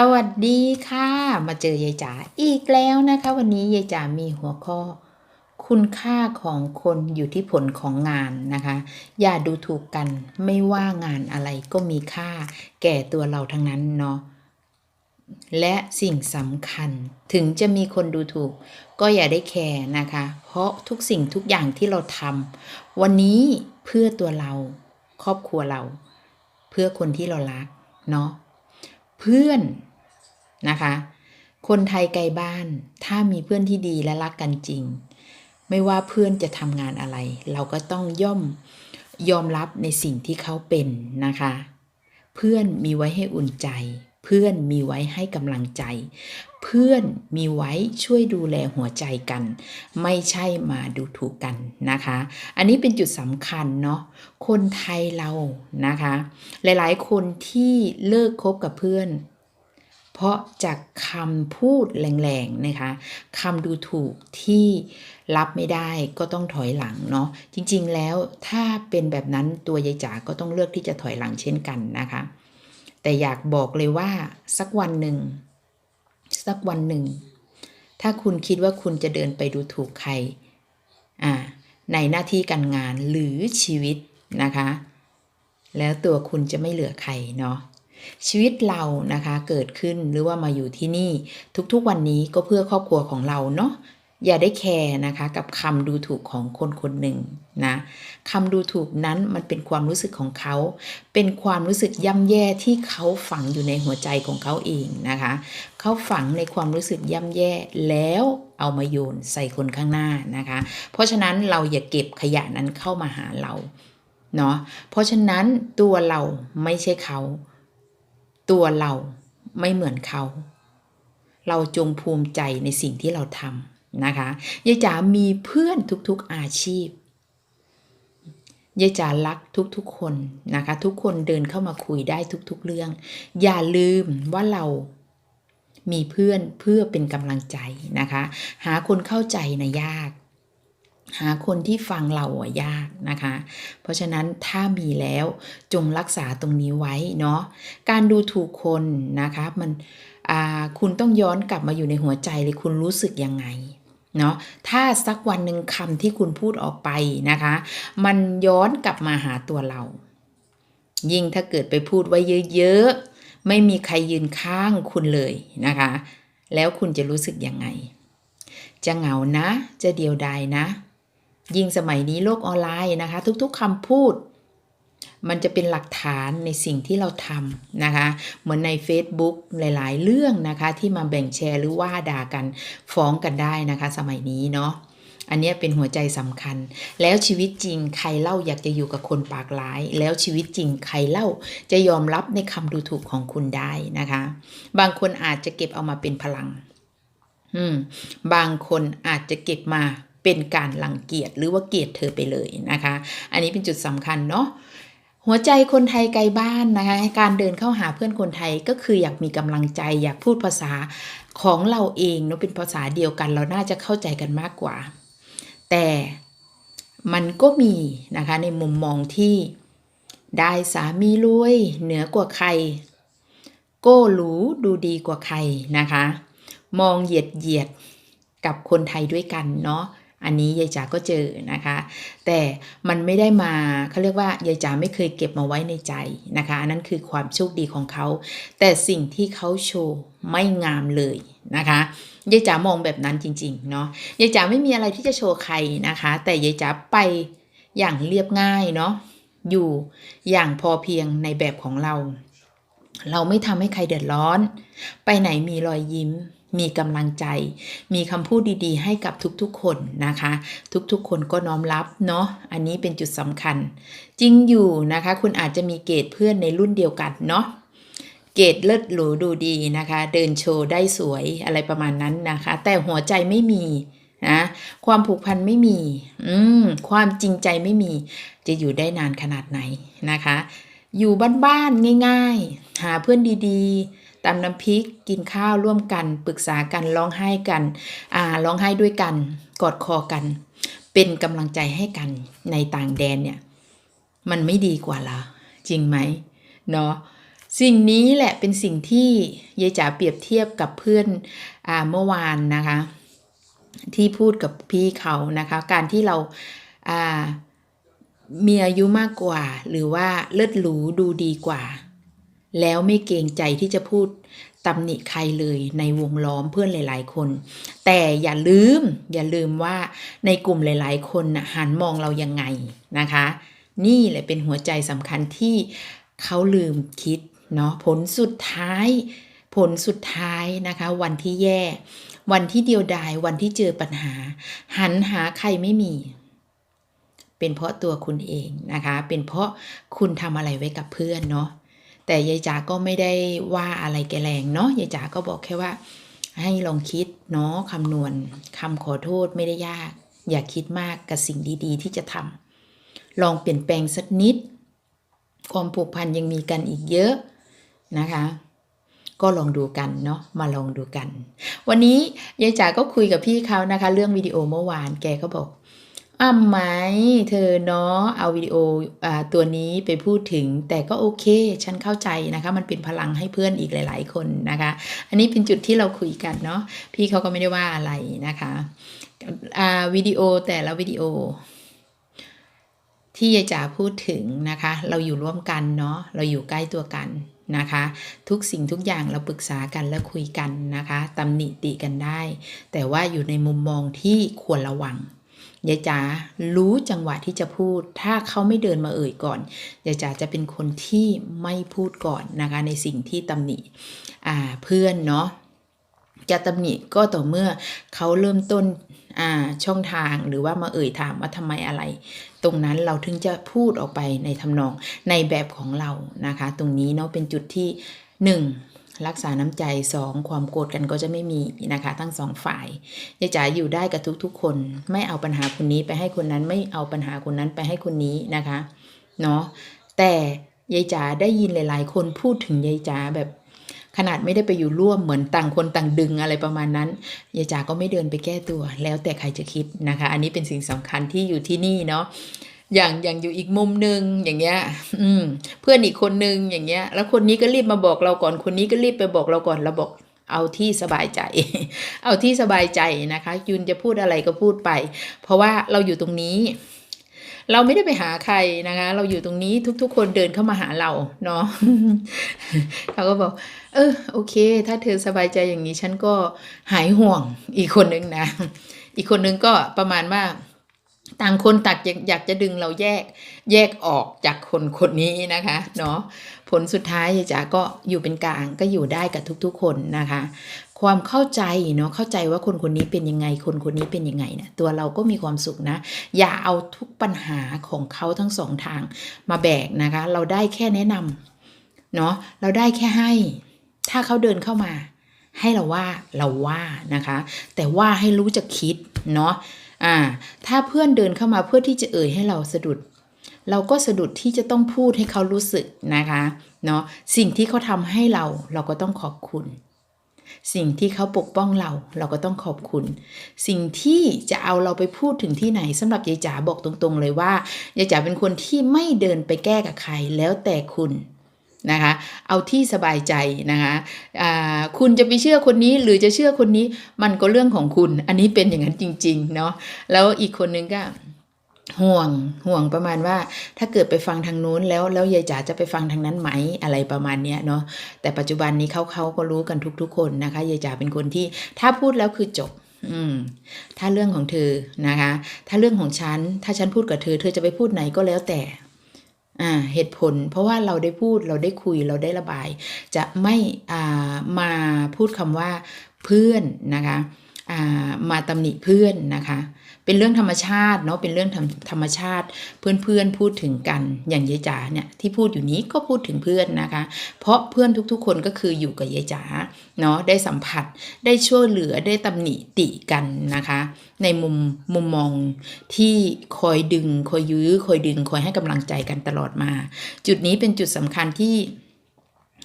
สวัสดีค่ะ มาเจอยายจ๋าอีกแล้วนะคะ วันนี้ยายจ๋ามีหัวข้อ คุณค่าของคนอยู่ที่ผลของงานนะคะ อย่าดูถูกกันไม่ว่างานอะไรก็มีค่า แก่ตัวเราทั้งนั้นเนาะและสิ่งสำคัญถึงจะมีคนดูถูก ก็อย่าได้แคร์นะคะ เพราะทุกสิ่งทุกอย่างที่เราทำวันนี้เพื่อตัวเราครอบครัวเรา เพื่อคนที่เรารักเนาะเพื่อน นะคะ คนไทยไกลบ้าน ถ้ามีเพื่อนที่ดีและรักกันจริง ไม่ว่าเพื่อนจะทำงานอะไร เราก็ต้องย่อมยอมรับในสิ่งที่เขาเป็นนะคะ เพื่อนมีไว้ให้อุ่นใจ เพื่อนมีไว้ให้กำลังใจ เพื่อนมีไว้ช่วยดูแลหัวใจกัน ไม่ใช่มาดูถูกกันนะคะ อันนี้เป็นจุดสำคัญเนาะคนไทยเรานะคะ หลายๆ คนที่เลิกคบกับเพื่อน เพราะจากคำพูดแรงๆนะคะคำดูถูกที่รับไม่ได้ก็ต้องถอยหลังเนาะจริงๆแล้วถ้าเป็นแบบนั้นตัวยายจ๋าก็ต้องเลือกที่จะถอยหลังเช่นกันนะคะ แต่อยากบอกเลยว่าสักวันหนึ่งสักวันหนึ่ง ถ้าคุณคิดว่าคุณจะเดินไปดูถูกใครอ่าในหน้าที่การงานหรือชีวิตนะคะ แล้วตัวคุณจะไม่เหลือใครเนาะ ชีวิตเรานะคะเกิดขึ้นหรือว่ามาอยู่ที่นี่ ทุกๆวันนี้ก็เพื่อครอบครัวของเราเนาะอย่าได้แคร์นะคะกับคำดูถูกของคนคนหนึ่งนะคำดูถูกนั้นมันเป็นความรู้สึกของเขา เป็นความรู้สึกย่ำแย่ที่เขาฝังอยู่ในหัวใจของเขาเองนะคะ เขาฝังในความรู้สึกย่ำแย่แล้วเอามาโยนใส่คนข้างหน้านะคะ เพราะฉะนั้นเราอย่าเก็บขยะนั้นเข้ามาหาเราเนาะเพราะฉะนั้นตัวเราไม่ใช่เขา ตัวเราไม่เหมือนเขา เราจงภูมิใจในสิ่งที่เราทำนะคะยายจ๋ามีเพื่อนทุกๆอาชีพยายจ๋ารักทุกๆคนนะคะ ทุกคนเดินเข้ามาคุยได้ทุกๆเรื่อง อย่าลืมว่าเรามีเพื่อนเพื่อเป็นกำลังใจนะคะ หาคนเข้าใจนะยาก หาคนที่ฟังเราอะยากนะคะ เพราะฉะนั้นถ้ามีแล้วจงรักษาตรงนี้ไว้เนาะการดูถูกคนนะคะมันคุณต้องย้อนกลับมาอยู่ในหัวใจเลยคุณรู้สึกยังไงเนาะถ้าสักวันหนึ่งคำที่คุณพูดออกไปนะคะ มันย้อนกลับมาหาตัวเรา ยิ่งถ้าเกิดไปพูดไว้เยอะๆ ไม่มีใครยืนข้างคุณเลยนะคะ แล้วคุณจะรู้สึกยังไง จะเหงานะ จะเดียวดายนะ ยิ่งสมัยนี้โลกออนไลน์นะคะ ทุกๆคำพูด มันจะเป็นหลักฐานในสิ่งที่เราทำนะคะ เหมือนใน Facebook หลาย ๆ เรื่องนะคะ ที่มาแบ่งแชร์หรือว่าด่ากันฟ้องกันได้นะคะ สมัยนี้เนาะอันนี้เป็นหัวใจสำคัญ แล้วชีวิตจริงใครเล่าอยากจะอยู่กับคนปากร้าย แล้วชีวิตจริงใครเล่าจะยอมรับในคำดูถูกของคุณได้นะคะ บางคนอาจจะเก็บเอามาเป็นพลัง อืม บางคนอาจจะเก็บมา เป็นการหลังเกียรติหรือว่าเกลียดเธอไปเลยนะคะ อันนี้เป็นจุดสำคัญเนาะหัวใจคนไทยไกลบ้านนะคะการเดินเข้าหาเพื่อนคนไทยก็คืออยากมีกำลังใจ อยากพูดภาษาของเราเองเนาะเป็นภาษาเดียวกัน เราน่าจะเข้าใจกันมากกว่า แต่มันก็มีนะคะในมุมมองที่ได้สามีรวย เหนือกว่าใคร โก้หรูดูดีกว่าใครนะคะ มองเหยียดเหยียดกับคนไทยด้วยกันเนาะ อันนี้ยายจ๋าก็เจอนะคะ แต่มันไม่ได้มาเขาเรียกว่ายายจ๋าไม่เคยเก็บมาไว้ในใจนะคะอันนั้นคือความโชคดีของเขา แต่สิ่งที่เขาโชว์ไม่งามเลยนะคะยายจ๋ามองแบบนั้นจริงๆเนาะยายจ๋าไม่มีอะไรที่จะโชว์ใครนะคะ แต่ยายจ๋าไปอย่างเรียบง่ายเนาะอยู่อย่างพอเพียงในแบบของเรา เราไม่ทำให้ใครเดือดร้อน ไปไหนมีรอยยิ้ม มีกำลังใจ มีคำพูดดีๆ ให้กับทุกๆ คนนะคะ ทุกๆ คนก็น้อมรับเนาะ อันนี้เป็นจุดสำคัญ จริงอยู่นะคะ คุณอาจจะมีเกรดเพื่อนในรุ่นเดียวกันเนาะ เกรดเลิศหรูดูดีนะคะ เดินโชว์ได้สวยอะไรประมาณนั้นนะคะ แต่หัวใจไม่มีนะความผูกพันไม่มี อืม ความจริงใจไม่มี จะอยู่ได้นานขนาดไหนนะคะ อยู่บ้านๆง่าย ๆ หาเพื่อนดีๆ ตำน้ำพริกกินข้าวร่วมกัน ปรึกษากันร้องไห้กันอ่าร้องไห้ด้วยกัน กอดคอกัน เป็นกำลังใจให้กันในต่างแดนเนี่ย มันไม่ดีกว่าหรอจริงไหมเนาะสิ่งนี้แหละเป็นสิ่งที่ยายจ๋าเปรียบเทียบกับเพื่อนอ่าเมื่อวานนะคะ ที่พูดกับพี่เขานะคะ การที่เราอ่ามีอายุมากกว่า หรือว่าเลิศหรูดูดีกว่า แล้วไม่เกรงใจที่จะพูดตำหนิใครเลยในวงล้อมเพื่อนหลาย ๆ คน แต่อย่าลืม อย่าลืมว่าในกลุ่มหลาย ๆ คนนะหันมองเรายังไงนะคะ นี่แหละเป็นหัวใจสำคัญที่เขาลืมคิดเนาะผลสุดท้าย ผลสุดท้ายนะคะ วันที่แย่ วันที่เดียวดายวันที่เจอปัญหา หันหาใครไม่มี เป็นเพราะตัวคุณเองนะคะ เป็นเพราะคุณทำอะไรไว้กับเพื่อนเนาะ แต่ยายจ๋าก็ไม่ได้ว่าอะไรแกแรงเนาะยายจ๋าก็บอกแค่ว่า ให้ลองคิดเนาะคำนวณคำขอโทษไม่ได้ยาก อย่าคิดมากกับสิ่งดีๆ ที่จะทำลองเปลี่ยนแปลงสักนิด ความผูกพันยังมีกันอีกเยอะนะคะก็ลองดูกันเนาะมาลองดูกัน วันนี้ยายจ๋าก็คุยกับพี่เขานะคะ เรื่องวิดีโอเมื่อวานแกก็บอก อ้ำไหมเธอเนาะเอาวิดีโออตัวนี้ไปพูดถึง แต่ก็โอเค ฉันเข้าใจนะคะ มันเป็นพลังให้เพื่อนอีกหลาย ๆ คนนะคะ อันนี้เป็นจุดที่เราคุยกันเนาะพี่เขาก็ไม่ได้ว่าอะไรนะคะวิดีโอแต่ละวิดีโอ ที่ยายจ๋าพูดถึงนะคะ เราอยู่ร่วมกันเนาะเราอยู่ใกล้ตัวกันนะคะ ทุกสิ่งทุกอย่างเราปรึกษากันและคุยกันนะคะตำหนิติกันได้ แต่ว่าอยู่ในมุมมองที่ควรระวัง ยายจ๋ารู้จังหวะที่จะพูด ถ้าเขาไม่เดินมาเอ่ยก่อนยายจ๋าจะเป็นคนที่ไม่พูดก่อนนะคะในสิ่งที่ตำหนิเพื่อนเนาะจะตำหนิก็ต่อเมื่อเขาเริ่มต้นช่องทางหรือว่ามาเอ่ยถามว่าทำไมอะไร ตรงนั้นเราถึงจะพูดออกไปในทำนองในแบบของเรานะคะ ตรงนี้เนาะเป็นจุดที่หนึ่ง รักษาน้ำใจสองความโกรธกันก็จะไม่มีนะคะ ทั้งสองฝ่ายยายจ๋าอยู่ได้กับทุกๆ คน ไม่เอาปัญหาคนนี้ไปให้คนนั้นไม่เอาปัญหาคนนั้นไปให้คนนี้นะคะเนาะแต่ยายจ๋าได้ยินหลาย ๆ คนพูดถึงยายจ๋าแบบขนาดไม่ได้ไปอยู่ร่วมเหมือนต่างคนต่างดึงอะไรประมาณนั้นยายจ๋าก็ไม่เดินไปแก้ตัว แล้วแต่ใครจะคิดนะคะ อันนี้เป็นสิ่งสำคัญที่อยู่ที่นี่เนาะ อย่างอย่างอยู่อีกมุมหนึ่งอย่างเงี้ย อืม เพื่อนอีกคนนึงอย่างเงี้ย แล้วคนนี้ก็รีบมาบอกเราก่อน คนนี้ก็รีบไปบอกเราก่อนเราบอกเอาที่สบายใจ เอาที่สบายใจนะคะ ยุนจะพูดอะไรก็พูดไป เพราะว่าเราอยู่ตรงนี้ เราไม่ได้ไปหาใครนะคะ เราอยู่ตรงนี้ทุก ๆ คนเดินเข้ามาหาเราเนาะเขาก็บอก เออโอเค ถ้าเธอสบายใจอย่างนี้ฉันก็หายห่วงอีกคนนึงนะ อีกคนนึงก็ประมาณว่า ต่างคนตักอยากจะดึงเราแยกแยกออกจากคนคนนี้นะคะเนาะผลสุดท้ายจ๋าก็อยู่เป็นกลางก็อยู่ได้กับทุกๆคนนะคะ ความเข้าใจเนาะเข้าใจว่าคนคนนี้เป็นยังไงคนคนนี้เป็นยังไงเนะตัวเราก็มีความสุขนะ อย่าเอาทุกปัญหาของเขาทั้งสองทางมาแบกนะคะ เราได้แค่แนะนำเนาะเราได้แค่ให้ ถ้าเขาเดินเข้ามา ให้เราว่าเราว่านะคะ แต่ว่าให้รู้จักคิดเนาะ อ่า ถ้าเพื่อนเดินเข้ามาเพื่อที่จะเอ่ยให้เราสะดุด เราก็สะดุดที่จะต้องพูดให้เขารู้สึกนะคะเนาะสิ่งที่เขาทำให้เราเราก็ต้องขอบคุณ สิ่งที่เขาปกป้องเราเราก็ต้องขอบคุณ สิ่งที่จะเอาเราไปพูดถึงที่ไหนสำหรับยายจ๋าบอกตรงๆเลยว่ายายจ๋าเป็นคนที่ไม่เดินไปแก้กับใครแล้วแต่คุณ นะคะเอาที่สบายใจนะคะคุณจะไปเชื่อคนนี้หรือจะเชื่อคนนี้มันก็เรื่องของคุณ อันนี้เป็นอย่างนั้นจริงๆเนาะแล้วอีกคนนึงก็ห่วงห่วงประมาณว่าถ้าเกิดไปฟังทางนู้นแล้วแล้วยายจ๋าจะไปฟังทางนั้นไหมอะไรประมาณเนี้ยเนาะแต่ปัจจุบันนี้เขาเขาก็รู้กันทุก ๆ คนนะคะยายจ๋าเป็นคนที่ถ้าพูดแล้วคือจบอืมถ้าเรื่องของเธอนะคะ ถ้าเรื่องของฉัน ถ้าฉันพูดกับเธอ เธอจะไปพูดไหนก็แล้วแต่ อ่าเหตุผล เพราะว่าเราได้พูดเราได้คุยเราได้ระบาย จะไม่อ่ามาพูดคำว่าเพื่อนนะคะ มาตำหนิเพื่อนนะคะ เป็นเรื่องธรรมชาติเนาะเป็นเรื่องธรรมธรรมชาติเพื่อนๆพูดถึงกันอย่างยายจ๋าเนี่ยที่พูดอยู่นี้ก็พูดถึงเพื่อนนะคะ เพราะเพื่อนทุกๆ คนก็คืออยู่กับยายจ๋าเนาะได้สัมผัสได้ช่วยเหลือได้ตำหนิติกันนะคะ ในมุมมุมมองที่คอยดึงคอยยื้อคอยดึงคอยให้กำลังใจกันตลอดมา จุดนี้เป็นจุดสำคัญที่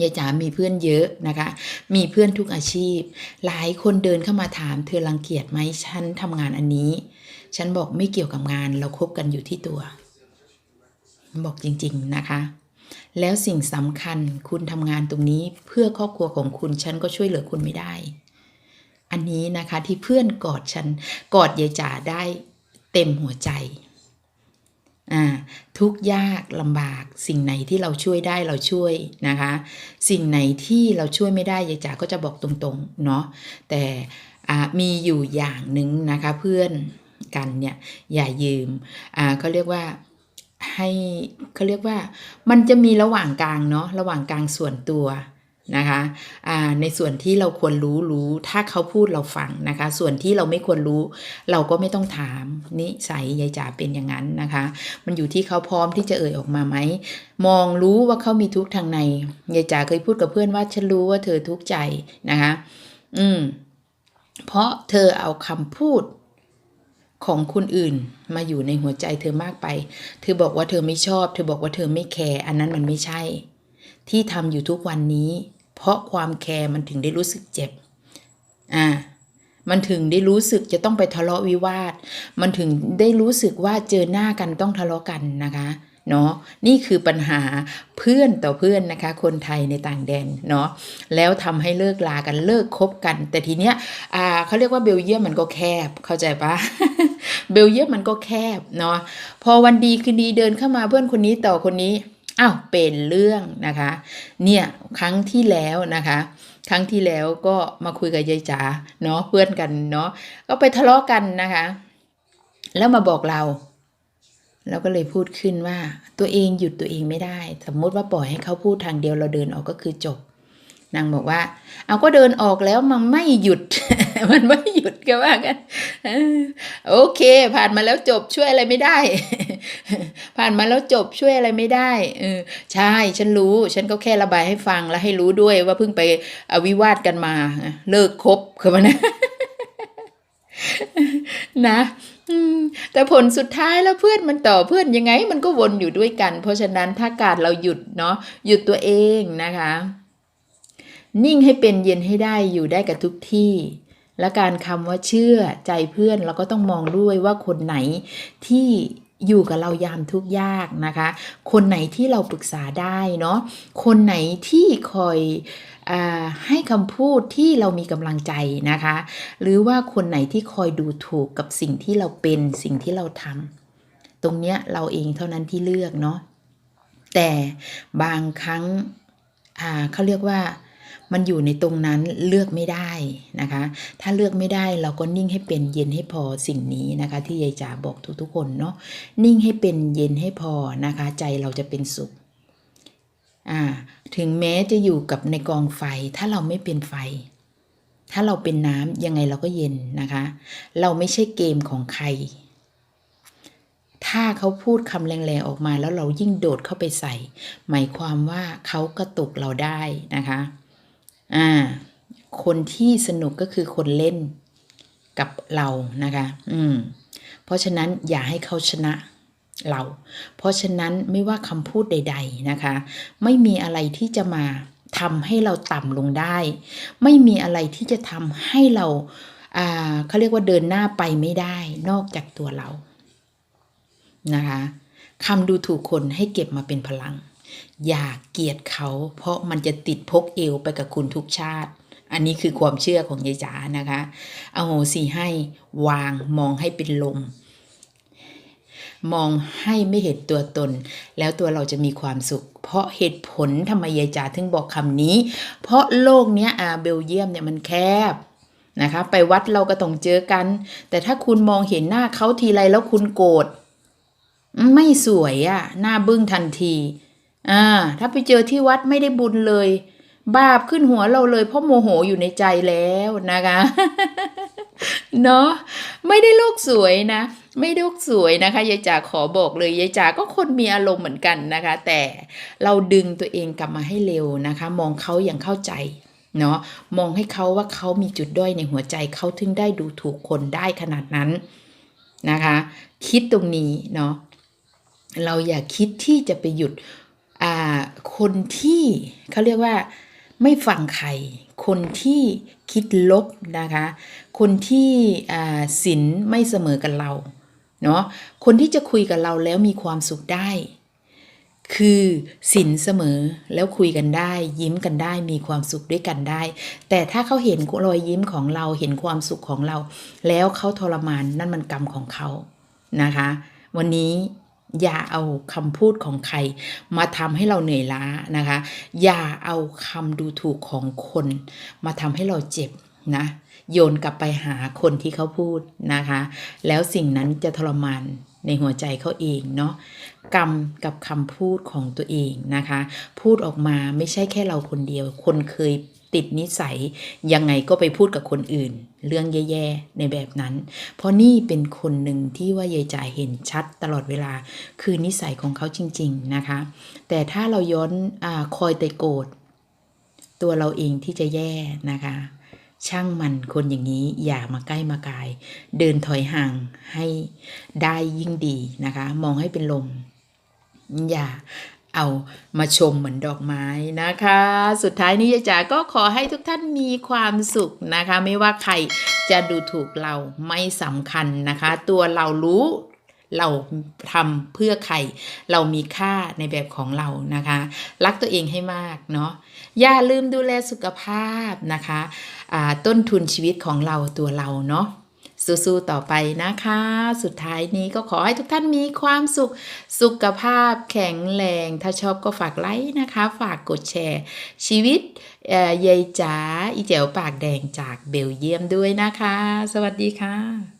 ยายจ๋ามีเพื่อนเยอะนะคะ มีเพื่อนทุกอาชีพ หลายคนเดินเข้ามาถาม เธอรังเกียจไหมฉันทำงานอันนี้ ฉันบอกไม่เกี่ยวกับงาน เราคบกันอยู่ที่ตัว บอกจริง ๆนะคะ แล้วสิ่งสำคัญคุณทำงานตรงนี้เพื่อครอบครัวของคุณ ฉันก็ช่วยเหลือคุณไม่ได้ อันนี้นะคะที่เพื่อนกอดฉัน กอดยายจ๋าได้เต็มหัวใจ อ่าทุกยากลำบากสิ่งไหนที่เราช่วยได้เราช่วยนะคะ สิ่งไหนที่เราช่วยไม่ได้ยายจ๋าก็จะบอกตรงๆเนาะแต่อ่ามีอยู่อย่างหนึ่งนะคะเพื่อนกันเนี่ยอย่ายืมอ่าเขาเรียกว่าให้เขาเรียกว่ามันจะมีระหว่างกลางเนาะระหว่างกลางส่วนตัว นะคะในส่วนที่เราควรรู้รู้ถ้าเขาพูดเราฟังนะคะ ส่วนที่เราไม่ควรรู้ เราก็ไม่ต้องถามนิสัยยายจ๋าเป็นอย่างนั้นนะคะ มันอยู่ที่เขาพร้อมที่จะเอ่ยออกมาไหมมองรู้ว่าเขามีทุกข์ทางในยายจ๋าเคยพูดกับเพื่อนว่าฉันรู้ว่าเธอทุกข์ใจนะคะ อืม เพราะเธอเอาคำพูดของคนอื่นมาอยู่ในหัวใจเธอมากไป เธอบอกว่าเธอไม่ชอบ เธอบอกว่าเธอไม่แคร์อันนั้นมันไม่ใช่ ที่ทำอยู่ทุกวันนี้ เพราะความแคร์มันถึงได้รู้สึกเจ็บ อ่า มันถึงได้รู้สึกจะต้องไปทะเลาะวิวาท มันถึงได้รู้สึกว่าเจอหน้ากันต้องทะเลาะกันนะคะ เนาะนี่คือปัญหาเพื่อนต่อเพื่อนนะคะ คนไทยในต่างแดนเนาะ แล้วทำให้เลิกลากันเลิกคบกัน แต่ทีเนี้ย อ่าเขาเรียกว่าเบลเยียมมันก็แคบ เข้าใจปะเบลเยียมมันก็แคบเนาะ พอวันดีคืนดีเดินเข้ามาเพื่อนคนนี้ต่อคนนี้ อ้าวเป็นเรื่องนะคะ เนี่ยครั้งที่แล้วนะคะ ครั้งที่แล้วก็มาคุยกับยายจ๋าเนาะเพื่อนกันเนาะก็ไปทะเลาะกันนะคะ แล้วมาบอกเราเราก็เลยพูดขึ้นว่าตัวเองหยุดตัวเองไม่ได้ สมมติว่าปล่อยให้เขาพูดทางเดียวเราเดินออกก็คือจบ นางบอกว่า เอาก็เดินออกแล้วมันไม่หยุด มันไม่หยุดก็ว่ากันโอเค ผ่านมาแล้วจบช่วยอะไรไม่ได้ ผ่านมาแล้วจบช่วยอะไรไม่ได้เออใช่ฉันรู้ ฉันก็แค่ระบายให้ฟังและให้รู้ด้วยว่าเพิ่งไปอวิวาทกันมา เลิกคบคือมันนะนะแต่ผลสุดท้ายแล้วเพื่อนมันต่อเพื่อนยังไงมันก็วนอยู่ด้วยกัน เพราะฉะนั้นถ้าการเราหยุดเนาะหยุดตัวเองนะคะ นิ่งให้เป็นเย็นให้ได้อยู่ได้กับทุกที่ และการคำว่าเชื่อใจเพื่อนเราก็ต้องมองด้วยว่าคนไหนที่อยู่กับเรายามทุกยากนะคะ คนไหนที่เราปรึกษาได้เนาะ คนไหนที่คอยอให้คำพูดที่เรามีกำลังใจนะคะ หรือว่าคนไหนที่คอยดูถูกกับสิ่งที่เราเป็นสิ่งที่เราทำตรงเนี้ยเราเองเท่านั้นที่เลือกเนาะ แต่บางครั้งเขาเรียกว่า มันอยู่ในตรงนั้นเลือกไม่ได้นะคะ ถ้าเลือกไม่ได้เราก็นิ่งให้เป็นเย็นให้พอสิ่งนี้นะคะ ที่ยายจ๋าบอกทุกๆคนเนาะนิ่งให้เป็นเย็นให้พอนะคะ ใจเราจะเป็นสุขอ่าถึงแม้จะอยู่กับในกองไฟ ถ้าเราไม่เป็นไฟ ถ้าเราเป็นน้ำยังไงเราก็เย็นนะคะ เราไม่ใช่เกมของใคร ถ้าเขาพูดคำแรงๆออกมาแล้วเรายิ่งโดดเข้าไปใส่ หมายความว่าเขากระตุกเราได้นะคะ อ่าคนที่สนุกก็คือคนเล่นกับเรานะคะ อืม เพราะฉะนั้นอย่าให้เขาชนะเรา เพราะฉะนั้นไม่ว่าคำพูดใด ๆนะคะ ไม่มีอะไรที่จะมาทำให้เราต่ำลงได้ ไม่มีอะไรที่จะทำให้เราอ่าเขาเรียกว่าเดินหน้าไปไม่ได้นอกจากตัวเรานะคะคำดูถูกคนให้เก็บมาเป็นพลัง อย่าเกลียดเขา เพราะมันจะติดพกเอวไปกับคุณทุกชาติ อันนี้คือความเชื่อของยายจ๋านะคะเอาโหสีให้วางมองให้เป็นลม มองให้ไม่เห็นตัวตน แล้วตัวเราจะมีความสุข เพราะเหตุผลทำไมยายจ๋าถึงบอกคำนี้ เพราะโลกเนี้ยอาเบลเยียมเนี่ยมันแคบนะคะไปวัดเราก็ต้องเจอกัน แต่ถ้าคุณมองเห็นหน้าเขาทีไรแล้วคุณโกรธไม่สวยอะ่ะหน้าบึ้งทันที อ่า ถ้าไปเจอที่วัดไม่ได้บุญเลย บาปขึ้นหัวเราเลย เพราะโมโหอยู่ในใจแล้วนะคะเนาะไม่ได้โลกสวยนะ ไม่ได้โลกสวยนะคะยายจ๋าขอบอกเลยยายจ๋าก็คนมีอารมณ์เหมือนกันนะคะ แต่เราดึงตัวเองกลับมาให้เร็วนะคะ มองเขาอย่างเข้าใจเนาะมองให้เขาว่าเขามีจุดด้อยในหัวใจเขาถึงได้ดูถูกคนได้ขนาดนั้นนะคะ คิดตรงนี้เนาะเราอย่าคิดที่จะไปหยุด คนที่เขาเรียกว่าไม่ฟังใคร คนที่คิดลบนะคะ คนที่ศีลไม่เสมอกับเราเนาะคนที่จะคุยกับเราแล้วมีความสุขได้ คือสินเสมอแล้วคุยกันได้ ยิ้มกันได้มีความสุขด้วยกันได้ แต่ถ้าเขาเห็นรอยยิ้มของเราเห็นความสุขของเรา แล้วเขาทรมานนั่นมันกรรมของเขานะคะ วันนี้ อย่าเอาคำพูดของใคร มาทำให้เราเหนื่อยล้านะคะ อย่าเอาคำดูถูกของคน มาทำให้เราเจ็บนะ โยนกลับไปหาคนที่เขาพูดนะคะ แล้วสิ่งนั้นจะทรมานในหัวใจเขาเองเนาะกรรมกับคำพูดของตัวเองนะคะ พูดออกมาไม่ใช่แค่เราคนเดียว คนเคยติดนิสัยยังไงก็ไปพูดกับคนอื่น เรื่องแย่ๆในแบบนั้น เพราะนี่เป็นคนหนึ่งที่ว่ายายจ่ายเห็นชัดตลอดเวลา คือนิสัยของเขาจริง ๆนะคะ แต่ถ้าเราย้อนอคอยแต่โกรธตัวเราเองที่จะแย่นะคะ ช่างมันคนอย่างนี้อย่ามาใกล้มากาย เดินถอยห่างให้ได้ยิ่งดีนะคะ มองให้เป็นลมอย่า เอามาชมเหมือนดอกไม้นะคะ สุดท้ายนี้ยายจ๋าก็ขอให้ทุกท่านมีความสุขนะคะ ไม่ว่าใครจะดูถูกเราไม่สำคัญนะคะ ตัวเรารู้เราทำเพื่อใคร เรามีค่าในแบบของเรานะคะ รักตัวเองให้มากเนาะอย่าลืมดูแลสุขภาพนะคะ ต้นทุนชีวิตของเราตัวเราเนาะ สู้ๆต่อไปนะคะ สุดท้ายนี้ก็ขอให้ทุกท่านมีความสุข สุขภาพแข็งแรง ถ้าชอบก็ฝากไลค์นะคะ ฝากกดแชร์ ชีวิตเยายจ๋าอีเจ๋วปากแดงจากเบลเยียมด้วยนะคะ สวัสดีค่ะ